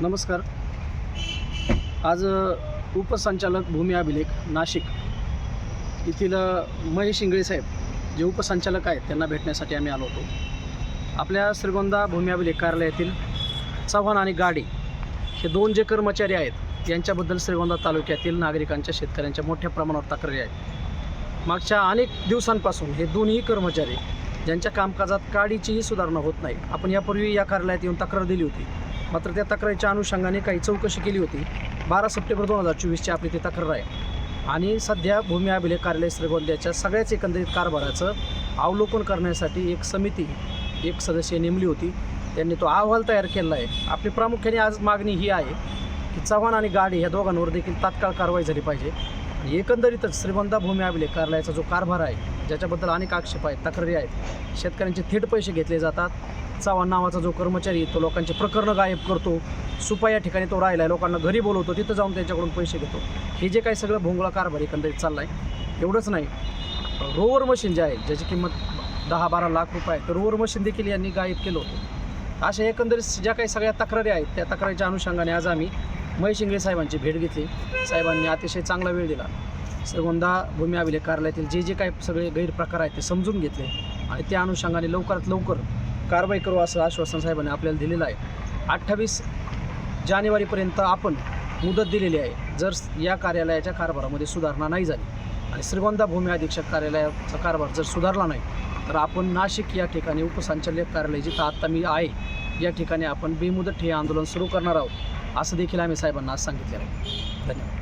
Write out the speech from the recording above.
नमस्कार. आज उपसंचालक भूमी अभिलेख नाशिक. येथील महेश इंगळे साहेब जे उपसंचालक आहेत त्यांना भेटण्यासाठी आम्ही आलो होतो. आपल्या श्रीगोंदा भूमी अभिलेख कार्यालयातील चव्हाण आणि गाडी हे दोन जे कर्मचारी आहेत यांच्याबद्दल श्रीगोंदा तालुक्यातील नागरिकांच्या शेतकऱ्यांच्या मोठ्या प्रमाणावर तक्रारी आहेत. मागच्या अनेक दिवसांपासून हे दोन्ही कर्मचारी ज्यांच्या कामकाजात काडीचीही सुधारणा होत नाही आपण यापूर्वी या कार्यालयात येऊन तक्रार दिली होती. मात्र त्या तक्रारीच्या अनुषंगाने काही चौकशी केली होती. बारा सप्टेंबर दोन हजार चोवीसची आपली ती तक्रार आहे. आणि सध्या भूमी अभिलेख कार्यालय श्रीगोंद्याच्या सगळ्याच एकंदरीत कारभाराचं अवलोकन करण्यासाठी एक समिती एक सदस्य नेमली होती. त्यांनी तो अहवाल तयार केला आहे. आपली प्रामुख्याने आज मागणी ही आहे की चव्हाण आणि गाडी ह्या दोघांवर देखील तात्काळ कारवाई झाली पाहिजे. आणि एकंदरीतच श्रीगोंदा भूमी अभिलेख कार्यालयाचा जो कारभार आहे ज्याच्याबद्दल अनेक आक्षेप आहेत तक्रारी आहेत शेतकऱ्यांचे थेट पैसे घेतले जातात. चव्हाण नावाचा जो कर्मचारी तो लोकांचे प्रकरणं गायब करतो. सुपा या ठिकाणी तो राहिला आहे लोकांना घरी बोलवतो तिथं जाऊन त्यांच्याकडून पैसे घेतो. हे जे काही सगळं भोंगळा कारभार एकंदरीत चालला आहे एवढंच नाही. रोवर मशीन जे आहे ज्याची किंमत दहा बारा लाख रुपये आहे तर रोवर मशीन देखील यांनी गायब केलं होतं. अशा एकंदरीत ज्या काही सगळ्या तक्रारी आहेत त्या तक्रारीच्या अनुषंगाने आज आम्ही महेश इंगळे साहेबांची भेट घेतली. साहेबांनी अतिशय चांगला वेळ दिला. श्रीगोंदा भूमी अभिलेख कार्यालयातील जे जे काही सगळे गैरप्रकार आहेत ते समजून घेतले आणि त्या अनुषंगाने लवकरात लवकर कारवाई करू असं आश्वासन साहेबांनी आपल्याला दिलेलं आहे. अठ्ठावीस जानेवारीपर्यंत आपण मुदत दिलेली आहे. जर या कार्यालयाच्या कारभारामध्ये सुधारणा नाही झाली आणि श्रीगोंदा भूमी अधीक्षक कार्यालयाचा कारभार जर सुधारला नाही तर आपण नाशिक या ठिकाणी उपसंचालक कार्यालय जिथं आत्ता मी आहे या ठिकाणी आपण बेमुदत ठे आंदोलन सुरू करणार आहोत. असं देखील आम्ही साहेबांना आज सांगितलेलं आहे. धन्यवाद.